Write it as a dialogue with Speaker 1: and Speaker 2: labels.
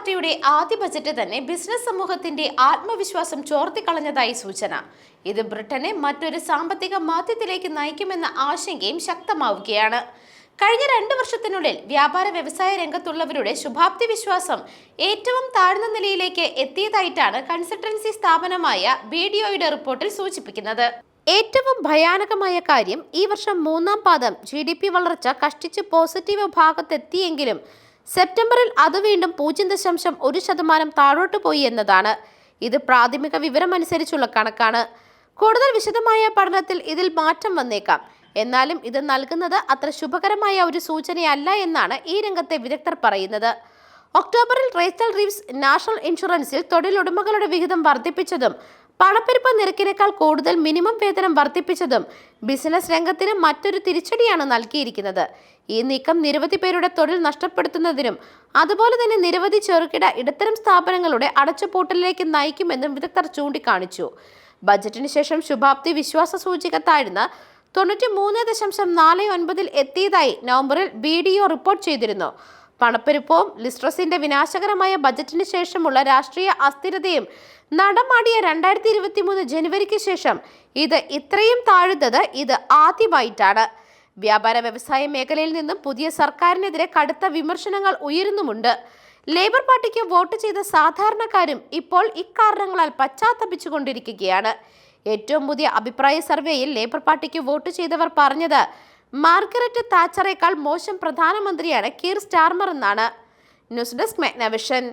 Speaker 1: പാർട്ടിയുടെ ആദ്യ ബജറ്റ് തന്നെ ബിസിനസ് സമൂഹത്തിന്റെ ആത്മവിശ്വാസം ചോർത്തിക്കളഞ്ഞതായി സൂചന. ഇത് ബ്രിട്ടനെ മറ്റൊരു സാമ്പത്തിക മാധ്യത്തിലേക്ക് നയിക്കുമെന്ന ആശങ്കയും ശക്തമാവുകയാണ്. കഴിഞ്ഞ രണ്ട് വർഷത്തിനുള്ളിൽ വ്യാപാര വ്യവസായ രംഗത്തുള്ളവരുടെ ശുഭാപ്തി വിശ്വാസം ഏറ്റവും താഴ്ന്ന നിലയിലേക്ക് എത്തിയതായിട്ടാണ് കൺസൾട്ടൻസി സ്ഥാപനമായ ബി ഡിഒയുടെ റിപ്പോർട്ടിൽ സൂചിപ്പിക്കുന്നത്. ഏറ്റവും ഭയാനകമായ കാര്യം ഈ വർഷം മൂന്നാം പാദം ജി ഡി പി വളർച്ച കഷ്ടിച്ച് പോസിറ്റീവ് ഭാഗത്തെത്തിയെങ്കിലും സെപ്റ്റംബറിൽ അത് വീണ്ടും പൂജ്യം ദശാംശം ഒരു ശതമാനം താഴോട്ട് പോയി എന്നതാണ്. ഇത് പ്രാഥമിക വിവരമനുസരിച്ചുള്ള കണക്കാണ്. കൂടുതൽ വിശദമായ പഠനത്തിൽ ഇതിൽ മാറ്റം വന്നേക്കാം. എന്നാലും ഇത് നൽകുന്നത് അത്ര ശുഭകരമായ ഒരു സൂചനയല്ല എന്നാണ് ഈ രംഗത്തെ വിദഗ്ധർ പറയുന്നത്. ഒക്ടോബറിൽ റേച്ചൽ റീവ്സ് നാഷണൽ ഇൻഷുറൻസിൽ തൊഴിലുടമകളുടെ വിഹിതം വർദ്ധിപ്പിച്ചതും പണപ്പെരുപ്പ നിരക്കിനേക്കാൾ കൂടുതൽ മിനിമം വേതനം വർദ്ധിപ്പിച്ചതും ബിസിനസ് രംഗത്തിന് മറ്റൊരു തിരിച്ചടിയാണ് നൽകിയിരിക്കുന്നത്. ഈ നീക്കം നിരവധി പേരുടെ തൊഴിൽ നഷ്ടപ്പെടുത്തുന്നതിനും അതുപോലെ തന്നെ നിരവധി ചെറുകിട ഇടത്തരം സ്ഥാപനങ്ങളുടെ അടച്ചുപൂട്ടലിലേക്ക് നയിക്കുമെന്നും വിദഗ്ധർ ചൂണ്ടിക്കാണിച്ചു. ബജറ്റിന് ശേഷം ശുഭാപ്തി വിശ്വാസ സൂചിക താഴ്ന്ന് തൊണ്ണൂറ്റി മൂന്ന് ദശാംശം നാല് ഒൻപതിൽ എത്തിയതായി നവംബറിൽ ബി ഡി ഒ റിപ്പോർട്ട് ചെയ്തിരുന്നു. പണപ്പെരുപ്പവും ലിസ്ട്രസിന്റെ വിനാശകരമായ ബജറ്റിന് ശേഷമുള്ള രാഷ്ട്രീയ അസ്ഥിരതയും നടമാടിയ രണ്ടായിരത്തി ഇരുപത്തി മൂന്ന് ജനുവരിക്ക് ശേഷം ഇത് ഇത്രയും താഴുന്നത് ഇത് ആദ്യമായിട്ടാണ്. വ്യാപാര വ്യവസായ മേഖലയിൽ നിന്നും പുതിയ സർക്കാരിനെതിരെ കടുത്ത വിമർശനങ്ങൾ ഉയരുന്നുമുണ്ട്. ലേബർ പാർട്ടിക്ക് വോട്ട് ചെയ്ത സാധാരണക്കാരും ഇപ്പോൾ ഇക്കാരണങ്ങളാൽ പശ്ചാത്തപിച്ചുകൊണ്ടിരിക്കുകയാണ്. ഏറ്റവും പുതിയ അഭിപ്രായ സർവേയിൽ ലേബർ പാർട്ടിക്ക് വോട്ട് ചെയ്തവർ പറഞ്ഞത് മാർഗരറ്റ് താച്ചറേക്കാൾ മോശം പ്രധാനമന്ത്രിയാണ് കീർ സ്റ്റാർമർ എന്നാണ് ന്യൂസ് ഡെസ്ക് മെഗ്നവിഷൻ